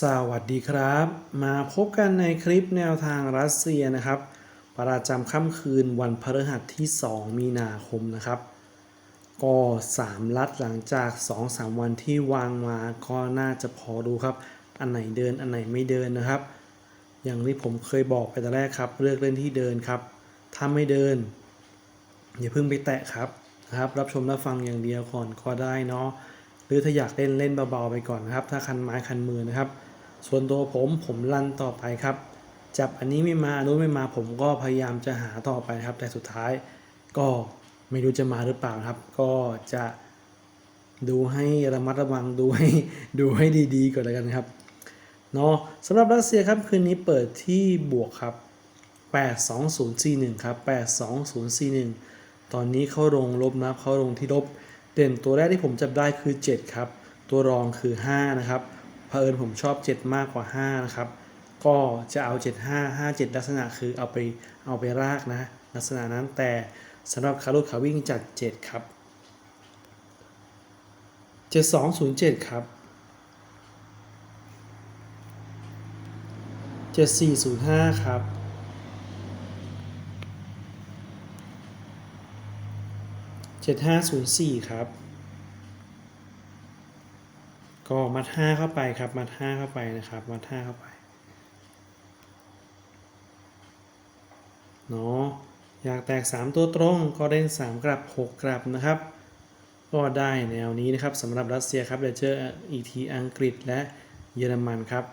สวัสดีครับ มาพบกันในคลิปแนวทางรัสเซียนะครับ ประจำค่ำคืนวันพฤหัสที่ 2 มีนาคมนะครับ ก็ 3 ลัดหลังจาก 2-3 วันที่วางมาก็น่าจะพอดูครับ อันไหนเดินอันไหนไม่เดินนะครับ อย่างที่ผมเคยบอกไปแต่แรกครับ เลือกเล่นที่เดินครับ ถ้าไม่เดิน อย่าเพิ่งไปแตะครับนะครับ รับชมรับฟังอย่างเดียวก่อนก็ได้เนาะ หรือถ้าอยากเล่นเล่นเบาๆไปก่อนนะครับ ถ้าคันไม้คันมือนะครับ ส่วนตัวผมผมลั่นต่อไปครับ จับอันนี้ไม่มาอันนู้นไม่มาผมก็พยายามจะหาต่อไปครับ แต่สุดท้ายก็ไม่รู้จะมาหรือเปล่าครับ ก็จะดูให้ระมัดระวังดูให้ดูให้ดีๆก่อนแล้วกันครับเนาะสำหรับรัสเซียครับคืนนี้เปิดที่บวกครับ 82041 ครับ 82041 ตอนนี้เข้าลงลบนะครับเข้าลงที่ลบ เด่นตัวแรกที่ผมจับได้คือ 7 ครับ ตัวรองคือ 5 นะครับเผอิญผมชอบ 7 มากกว่า 5 นะครับ ก็จะเอา 75 57 ลักษณะคือเอาไปเอาไปรากนะ ลักษณะนั้นแต่สำหรับขาลุดขาวิ่งจัด 7 ครับ 7207 ครับ 7405 ครับ 7504 ครับ ก็มัด 5 เข้าไปครับ มัด 5 เข้าไปนะครับ มัด 5 เข้าไป เนาะ อยากแตก 3 ตัวตรง ก็เล่น 3 กลับ 6 กลับนะครับ ก็ได้แนวนี้นะครับสำหรับรัสเซียครับเดี๋ยวเจออีกทีอังกฤษและเยอรมันครับ